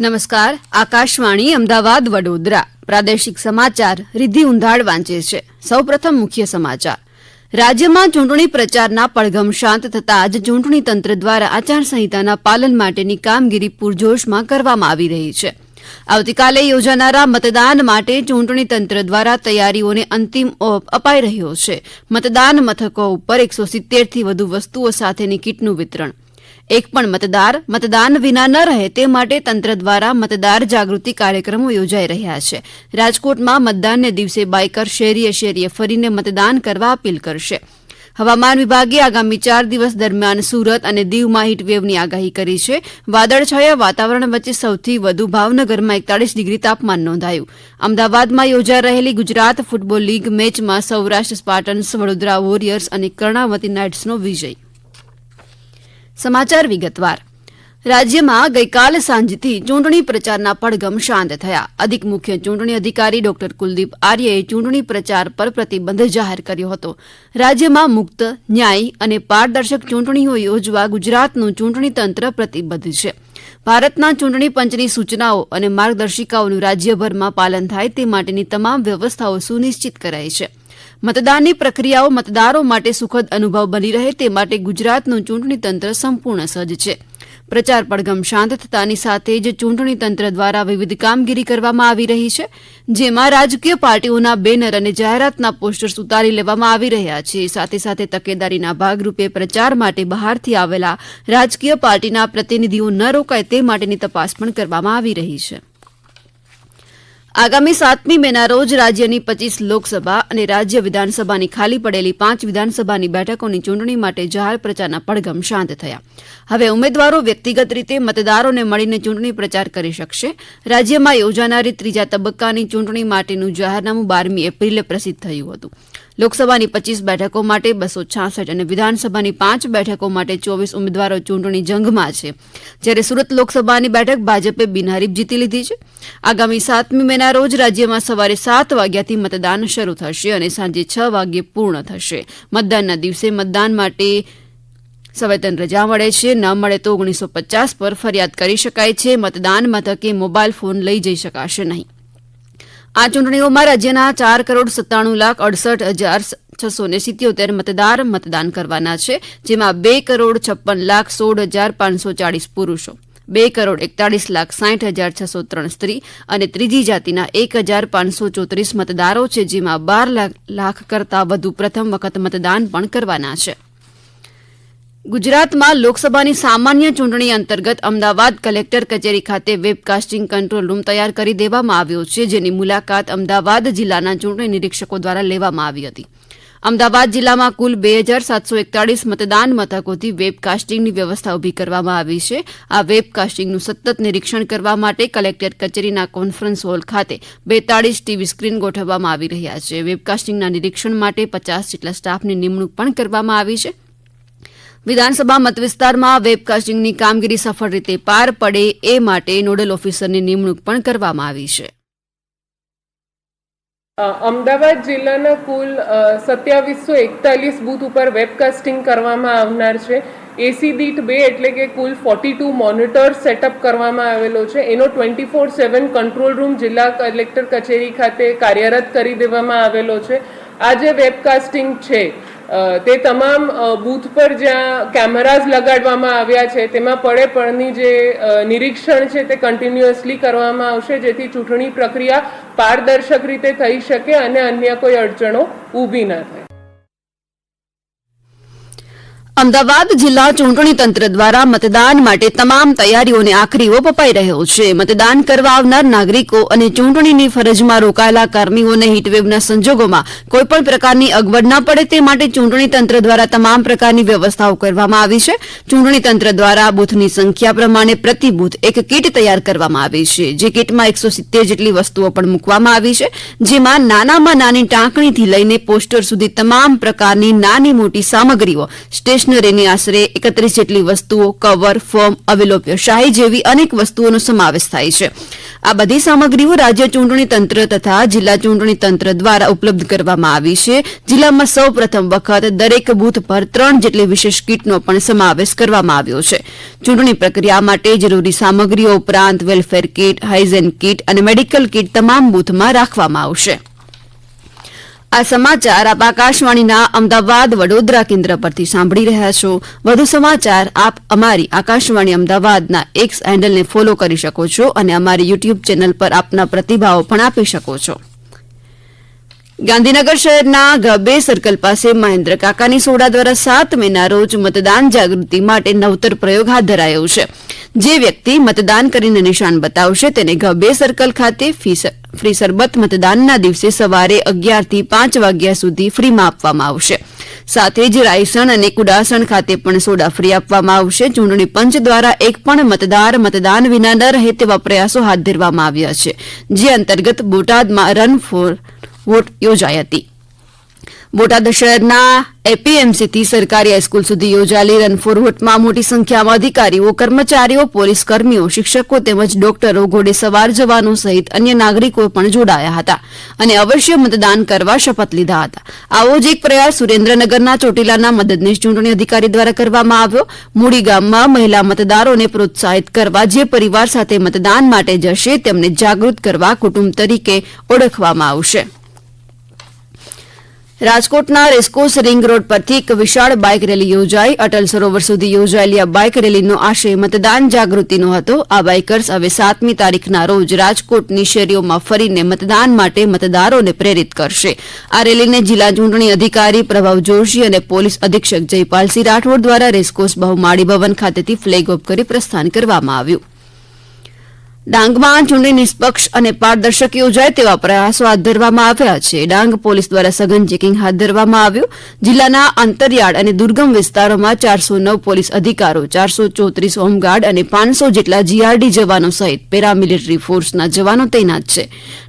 નમસ્કાર. આકાશવાણી અમદાવાદ વડોદરા. પ્રાદેશિક સમાચાર રિદ્ધિ ઉંધાડ વાંચે છે. સૌપ્રથમ મુખ્ય સમાચાર. રાજ્યમાં ચૂંટણી પ્રચારના પડઘમ શાંત થતાં જ ચૂંટણી તંત્ર દ્વારા આચારસંહિતાના પાલન માટેની કામગીરી પૂરજોશમાં કરવામાં આવી રહી છે. આવતીકાલે યોજાનારા મતદાન માટે ચૂંટણી તંત્ર દ્વારા તૈયારીઓને અંતિમ ઓપ અપાઈ રહ્યો છે. મતદાન મથકો ઉપર એકસો સિત્તેરથી વધુ વસ્તુઓ સાથેની કીટનું વિતરણ. એક પણ મતદાર મતદાન વિના ન રહે તે માટે તંત્ર દ્વારા મતદાર જાગૃતિ કાર્યક્રમો યોજાઈ રહ્યા છે. રાજકોટમાં મતદાનને દિવસે બાઇકર શેરીએ શેરીએ ફરીને મતદાન કરવા અપીલ કરશે. હવામાન વિભાગે આગામી ચાર દિવસ દરમિયાન સુરત અને દીવમાં હીટવેવની આગાહી કરી છે. વાદળછાયા વાતાવરણ વચ્ચે સૌથી વધુ ભાવનગરમાં એકતાળીસ ડિગ્રી તાપમાન નોંધાયું. અમદાવાદમાં યોજાઈ રહેલી ગુજરાત ફૂટબોલ લીગ મેચમાં સૌરાષ્ટ્ર સ્પાર્ટન્સ વડોદરા વોરિયર્સ અને કર્ણાવતી નાઇટ્સનો વિજય. સમાચાર વિગતવાર. રાજ્યમાં ગઈકાલ સાંજથી ચૂંટણી પ્રચારના પડઘમ શાંત થયા. અધિક મુખ્ય ચૂંટણી અધિકારી ડોક્ટર કુલદીપ આર્યએ ચૂંટણી પ્રચાર પર પ્રતિબંધ જાહેર કર્યો હતો. રાજ્યમાં મુક્ત, ન્યાયી અને પારદર્શક ચૂંટણીઓ યોજવા ગુજરાતનું ચૂંટણી તંત્ર પ્રતિબદ્ધ છે. ભારતના ચૂંટણી પંચની સૂચનાઓ અને માર્ગદર્શિકાઓનું રાજ્યભરમાં પાલન થાય તે માટેની તમામ વ્યવસ્થાઓ સુનિશ્ચિત કરાઈ છે. મતદાનની પ્રક્રિયાઓ મતદારો માટે સુખદ અનુભવ બની રહે તે માટે ગુજરાતનું ચૂંટણી તંત્ર સંપૂર્ણ સજ્જ છે. પ્રચાર પડઘમ શાંત થતાની સાથે જ ચૂંટણી તંત્ર દ્વારા વિવિધ કામગીરી કરવામાં આવી રહી છે, જેમાં રાજકીય પાર્ટીઓના બેનર અને જાહેરાતના પોસ્ટર્સ ઉતારી લેવામાં આવી રહ્યા છે. સાથે સાથે તકેદારીના ભાગરૂપે પ્રચાર માટે બહારથી આવેલા રાજકીય પાર્ટીના પ્રતિનિધિઓ ન રોકાય તે માટેની તપાસ પણ કરવામાં આવી રહી છે. આગામી સાતમી મેના રોજ રાજ્યની પચીસ લોકસભા અને રાજ્ય વિધાનસભાની ખાલી પડેલી પાંચ વિધાનસભાની બેઠકોની ચૂંટણી માટે જાહેર પ્રચારના પડઘમ શાંત થયા. હવે ઉમેદવારો વ્યક્તિગત રીતે મતદારોને મળીને ચૂંટણી પ્રચાર કરી શકશે. રાજ્યમાં યોજાનારી ત્રીજા તબક્કાની ચૂંટણી માટેનું જાહેરનામું બારમી એપ્રિલે પ્રસિદ્ધ થયું હતું. લોકસભાની પચીસ બેઠકો માટે બસો છાસઠ અને વિધાનસભાની પાંચ બેઠકો માટે ચોવીસ ઉમેદવારો ચૂંટણી જંગમાં છે. જ્યારે સુરત લોકસભાની બેઠક ભાજપે બિનહરીફ જીતી લીધી છે. આગામી સાતમી મેના રોજ રાજ્યમાં સવારે સાત વાગ્યાથી મતદાન શરૂ થશે અને સાંજે છ વાગ્યે પૂર્ણ થશે. મતદાનના દિવસે મતદાન માટે સંવેદન રજા મળે છે. ન મળે તો ઓગણીસો પચાસ પર ફરિયાદ કરી શકાય છે. મતદાન મથકે મોબાઈલ ફોન લઈ જઈ શકાશે નહીં. આ ચૂંટણીઓમાં રાજ્યના ચાર કરોડ સત્તાણું લાખ અડસઠ હજાર છસો ને સિત્યોતેર મતદાર મતદાન કરવાના છે, જેમાં બે કરોડ છપ્પન લાખ સોળ હજાર પાંચસો ચાળીસ પુરુષો, બે કરોડ એકતાળીસ લાખ સાઠ હજાર છસો ત્રણ સ્ત્રી અને ત્રીજી જાતિના એક હજાર પાંચસો ચોત્રીસ મતદારો છે, જેમાં બાર લાખ કરતાં વધુ પ્રથમ વખત મતદાન પણ કરવાના છે. ગુજરાતમાં લોકસભાની સામાન્ય ચૂંટણી અંતર્ગત અમદાવાદ કલેક્ટર કચેરી ખાતે વેબકાસ્ટિંગ કંટ્રોલ રૂમ તૈયાર કરી દેવામાં આવ્યો છે, જેની મુલાકાત અમદાવાદ જિલ્લાના ચૂંટણી નિરીક્ષકો દ્વારા લેવામાં આવી હતી. અમદાવાદ જિલ્લામાં કુલ બે હજાર સાતસો એકતાળીસ મતદાન મથકોથી વેબકાસ્ટિંગની વ્યવસ્થા ઊભી કરવામાં આવી છે. આ વેબકાસ્ટિંગનું સતત નિરીક્ષણ કરવા માટે કલેક્ટર કચેરીના કોન્ફરન્સ હોલ ખાતે બેતાળીસ ટીવી સ્ક્રીન ગોઠવવામાં આવી રહ્યા છે. વેબકાસ્ટિંગના નિરીક્ષણ માટે પચાસ જેટલા સ્ટાફની નિમણૂક પણ કરવામાં આવી છે. વિધાનસભા મતવિસ્તારમાં વેબકાસ્ટિંગની કામગીરી સફળ રીતે પાર પડે એ માટે નોડલ ઓફિસરની નિમણૂક પણ કરવામાં આવી છે. અમદાવાદ જિલ્લાના કુલ સત્યાવીસો એકતાલીસ બૂથ ઉપર વેબકાસ્ટિંગ કરવામાં આવનાર છે. એસી દીઠ બે એટલે કે કુલ ફોર્ટી ટુ મોનિટર સેટઅપ કરવામાં આવેલો છે. એનો twenty four seven control room જિલ્લા કલેક્ટર કચેરી ખાતે કાર્યરત કરી દેવામાં આવેલો છે. આ જે વેબકાસ્ટિંગ છે તે તમામ બૂથ પર જ્યાં કેમેરાઝ લગાડવામાં આવ્યા છે, તેમાં પડે પડની જે નિરીક્ષણ છે તે કન્ટિન્યુઅસલી કરવામાં આવશે, જેથી ચૂંટણી પ્રક્રિયા પારદર્શક રીતે થઈ શકે અને અન્ય કોઈ અડચણો ઊભી ન થાય. અમદાવાદ જિલ્લા ચૂંટણી તંત્ર દ્વારા મતદાન માટે તમામ તૈયારીઓને આખરી ઓપ અપાઈ રહ્યો છે. મતદાન કરવા આવનાર નાગરિકો અને ચૂંટણીની ફરજમાં રોકાયેલા કર્મીઓને હીટવેવના સંજોગોમાં કોઈપણ પ્રકારની અગવડ ન પડે તે માટે ચૂંટણી તંત્ર દ્વારા તમામ પ્રકારની વ્યવસ્થાઓ કરવામાં આવી છે. ચૂંટણી તંત્ર દ્વારા બૂથની સંખ્યા પ્રમાણે પ્રતિ બૂથ એક કીટ તૈયાર કરવામાં આવી છે. જે કીટમાં એકસો સિત્તેર જેટલી વસ્તુઓ પણ મૂકવામાં આવી છે. જેમાં નાનામાં નાની ટાંકણીથી લઈને પોસ્ટર સુધી તમામ પ્રકારની નાની મોટી સામગ્રીઓ, સ્ટેશનરી સ્ટેશનરીની આશરે એકત્રીસ જેટલી વસ્તુઓ કવર ફોર્મ અવિલોપ્ય, શાહી જેવી અનેક વસ્તુઓનો સમાવેશ થાય છે. આ બધી સામગ્રીઓ રાજ્ય ચૂંટણી તંત્ર તથા જિલ્લા ચૂંટણી તંત્ર દ્વારા ઉપલબ્ધ કરવામાં આવી છે. જિલ્લામાં સૌ પ્રથમ વખત દરેક બૂથ પર ત્રણ જેટલી વિશેષ કીટનો પણ સમાવેશ કરવામાં આવ્યો છે. ચૂંટણી પ્રક્રિયા માટે જરૂરી સામગ્રીઓ ઉપરાંત વેલફેર કીટ હાઇઝેન કીટ અને મેડિકલ કીટ તમામ બૂથમાં રાખવામાં આવશે. આ સમાચાર આપ આકાશવાણીના અમદાવાદ વડોદરા કેન્દ્ર પરથી સાંભળી રહ્યા છો. વધુ સમાચાર આપ અમારી આકાશવાણી અમદાવાદના એક્સ હેન્ડલને ફોલો કરી શકો છો અને અમારી યુટ્યુબ ચેનલ પર આપના પ્રતિભાવો પણ આપી શકો છો. ગાંધીનગર શહેરના ગબે સર્કલ પાસે મહેન્દ્ર કાકાની સોડા દ્વારા સાત મેના રોજ મતદાન જાગૃતિ માટે નવતર પ્રયોગ હાથ ધરાયો છે. જે વ્યક્તિ મતદાન કરીને નિશાન બતાવશે તેને ગબે સર્કલ ખાતે ફ્રી સરબત મતદાનના દિવસે સવારે અગિયારથી પાંચ વાગ્યા સુધી ફ્રીમાં આપવામાં આવશે. સાથે જ રાયસણ અને કુડાસણ ખાતે પણ સોડા ફ્રી આપવામાં આવશે. ચૂંટણી પંચ દ્વારા એક પણ મતદાર મતદાન વિના ન રહે તેવા પ્રયાસો હાથ ધરવામાં આવ્યા છે. જે અંતર્ગત બોટાદમાં રન ફોર વોટ યોજાઈ હતી. બોટાદ શહેરના એપીએમસીથી સરકારી હાઈસ્કૂલ સુધી યોજાયેલી રન ફોર વોટમાં મોટી સંખ્યામાં અધિકારીઓ, કર્મચારીઓ, પોલીસ કર્મીઓ, શિક્ષકો તેમજ ડોક્ટરો ઘોડે સવાર જવાનો સહિત અન્ય નાગરિકો પણ જોડાયા હતા અને અવશ્ય મતદાન કરવા શપથ લીધા હતા. આવો જ એક પ્રયાસ સુરેન્દ્રનગરના ચોટીલાના મદદનીશ ચૂંટણી અધિકારી દ્વારા કરવામાં આવ્યો. મૂડી ગામમાં મહિલા મતદારોને પ્રોત્સાહિત કરવા જે પરિવાર સાથે મતદાન માટે જશે તેમને જાગૃત કરવા કુટુંબ તરીકે ઓળખવામાં આવશે. રાજકોટના રેસકોર્સ રિંગ રોડ પરથી એક વિશાળ બાઇક રેલી યોજાઈ. અટલ સરોવર સુધી યોજાયેલી આ બાઇક રેલીનો આશય મતદાન જાગૃતિનો હતો. આ બાઇકર્સ હવે સાતમી તારીખના રોજ રાજકોટની શેરીઓમાં ફરીને મતદાન માટે મતદારોને પ્રેરિત કરશે. આ રેલીને જિલ્લા ચૂંટણી અધિકારી પ્રભાવ જોશી અને પોલીસ અધિક્ષક જયપાલસિંહ રાઠોડ દ્વારા રેસકોર્સ બહુમાળી ભવન ખાતેથી ફ્લેગ ઓફ કરી પ્રસ્થાન કરવામાં આવ્યું. ડાંગમાં ચૂંટણી નિષ્પક્ષ અને પારદર્શક યોજાય તેવા પ્રયાસો હાથ ધરવામાં આવ્યા છે. ડાંગ પોલીસ દ્વારા સઘન ચેકિંગ હાથ ધરવામાં આવ્યું. જિલ્લાના અંતરિયાળ અને દુર્ગમ વિસ્તારોમાં ચારસો નવ પોલીસ અધિકારો ચારસો ચોત્રીસ હોમગાર્ડ અને પાંચસો જેટલા જીઆરડી જવાનો સહિત પેરામિલિટરી ફોર્સના જવાનો તૈનાત છે.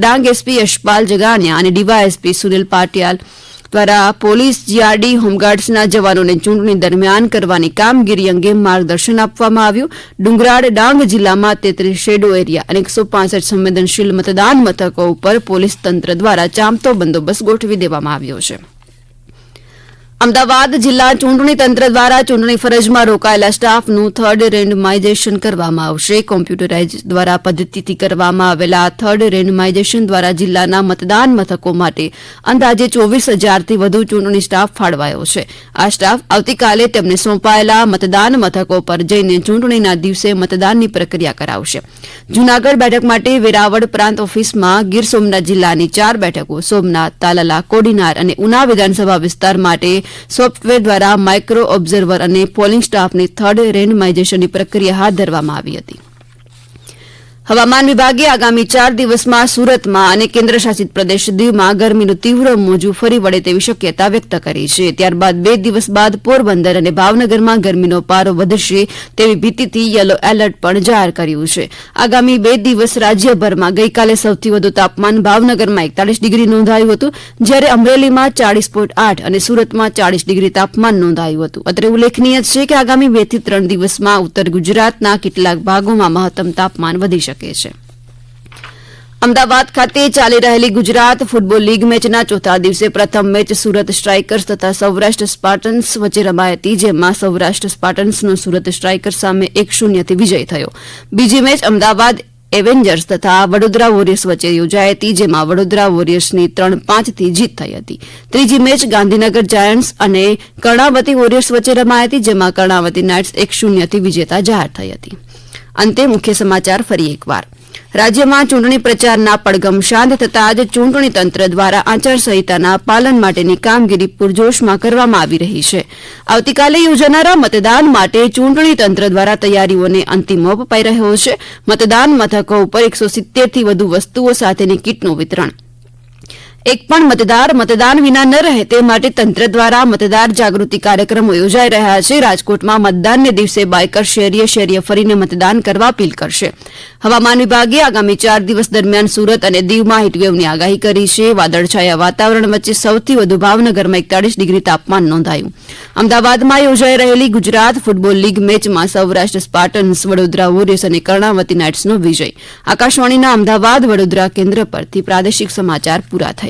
ડાંગ એસપી યશપાલ જગાણિયા અને ડીવાયએસપી સુનિલ પાટિયાલ દ્વારા પોલીસ, જીઆરડી, હોમગાર્ડ્સના જવાનોને ચૂંટણી દરમિયાન કરવાની કામગીરી અંગે માર્ગદર્શન આપવામાં આવ્યું. ડુંગરાળ ડાંગ જિલ્લામાં તેત્રીસ શેડો એરિયા અને એકસો પાંસઠ સંવેદનશીલ મતદાન મથકો ઉપર પોલીસ તંત્ર દ્વારા ચાંપતો બંદોબસ્ત ગોઠવી દેવામાં આવ્યો છે. અમદાવાદ જિલ્લા ચૂંટણી તંત્ર દ્વારા ચૂંટણી ફરજમાં રોકાયેલા સ્ટાફનું થર્ડ રેન્ડમાઇઝેશન કરવામાં આવશે. કોમ્પ્યુટરાઇઝ દ્વારા પદ્ધતિથી કરવામાં આવેલા થર્ડ રેન્ડમાઇઝેશન દ્વારા જિલ્લાના મતદાન મથકો માટે અંદાજે ચોવીસ હજારથી વધુ ચૂંટણી સ્ટાફ ફાળવાયો છે. આ સ્ટાફ આવતીકાલે તેમને સોંપાયેલા મતદાન મથકો પર જઈને ચૂંટણીના દિવસે મતદાનની પ્રક્રિયા કરાવશે. જૂનાગઢ બેઠક માટે વેરાવળ પ્રાંત ઓફિસમાં ગીર સોમનાથ જિલ્લાની ચાર બેઠકો, સોમનાથ, તાલાલા, કોડીનાર અને ઉના વિધાનસભા વિસ્તાર માટે સોફ્ટવેર દ્વારા માઇક્રો ઓબ્ઝર્વર અને પોલિંગ સ્ટાફની થર્ડ રેન્ડમાઇઝેશનની પ્રક્રિયા હાથ ધરવામાં આવી હતી. હવામાન વિભાગે આગામી ચાર દિવસમાં સુરતમાં અને કેન્દ્રશાસિત પ્રદેશ દીવમાં ગરમીનું તીવ્ર મોજું ફરી વળે તેવી શક્યતા વ્યક્ત કરી છે. ત્યારબાદ બે દિવસ બાદ પોરબંદર અને ભાવનગરમાં ગરમીનો પારો વધશે તેવી ભીતિથી યલો એલર્ટ પણ જાહેર કર્યું છે. આગામી બે દિવસ રાજ્યભરમાં ગઈકાલે સૌથી વધુ તાપમાન ભાવનગરમાં એકતાલીસ ડિગ્રી નોંધાયું હતું, જ્યારે અમરેલીમાં ચાળીસ આઠ અને સુરતમાં ચાળીસ ડિગ્રી તાપમાન નોંધાયું હતું. અત્રે ઉલ્લેખનીય છે કે આગામી બેથી ત્રણ દિવસમાં ઉત્તર ગુજરાતના કેટલાક ભાગોમાં મહત્તમ તાપમાન વધી શકે છે. અમદાવાદ ખાતે ચાલી રહેલી ગુજરાત ફૂટબોલ લીગ મેચના ચોથા દિવસે પ્રથમ મેચ સુરત સ્ટ્રાઇકર્સ તથા સૌરાષ્ટ્ર સ્પાર્ટન્સ વચ્ચે રમાઈ હતી, જેમાં સૌરાષ્ટ્ર સ્પાર્ટન્સનો સુરત સ્ટ્રાઇકર્સ સામે એક શૂન્યથી વિજય થયો. બીજી મેચ અમદાવાદ એવેન્જર્સ તથા વડોદરા વોરિયર્સ વચ્ચે યોજાઈ હતી, જેમાં વડોદરા વોરિયર્સની ત્રણ પાંચથી જીત થઈ હતી. ત્રીજી મેચ ગાંધીનગર જાયન્ટ્સ અને કર્ણાવતી વોરિયર્સ વચ્ચે રમાઈ હતી, જેમાં કર્ણાવતી નાઇટ્સ એક શૂન્યથી વિજેતા જાહેર થઈ હતી. અંતે મુખ્ય સમાચાર ફરી એકવાર. રાજ્યમાં ચૂંટણી પ્રચારના પડઘમ શાંત થતાં જ ચૂંટણી તંત્ર દ્વારા આચારસંહિતાના પાલન માટેની કામગીરી પૂરજોશમાં કરવામાં આવી રહી છે. આવતીકાલે યોજાનારા મતદાન માટે ચૂંટણી તંત્ર દ્વારા તૈયારીઓને અંતિમ અપાઈ રહ્યો છે. મતદાન મથકો ઉપર એકસો સિત્તેરથી વધુ વસ્તુઓ સાથેની કીટનું વિતરણ. એક પણ મતદાર મતદાન વિના ન રહે તે માટે તંત્ર દ્વારા મતદાર જાગૃતિ કાર્યક્રમો યોજાઈ રહ્યા છે. રાજકોટમાં મતદાનને દિવસે બાઇકર શેરીએ શેરીએ ફરીને મતદાન કરવા અપીલ કરશે. હવામાન વિભાગે આગામી ચાર દિવસ દરમિયાન સુરત અને દીવમાં હીટવેવની આગાહી કરી છે. વાદળછાયા વાતાવરણ વચ્ચે સૌથી વધુ ભાવનગરમાં એકતાળીસ ડિગ્રી તાપમાન નોંધાયું. અમદાવાદમાં યોજાઈ રહેલી ગુજરાત ફૂટબોલ લીગ મેચમાં સૌરાષ્ટ્ર સ્પાર્ટન્સ વડોદરા વોરિયર્સ અને કર્ણાવતી નાઇટ્સનો વિજય. આકાશવાણીના અમદાવાદ વડોદરા કેન્દ્ર પરથી પ્રાદેશિક સમાચાર પૂરા થયા.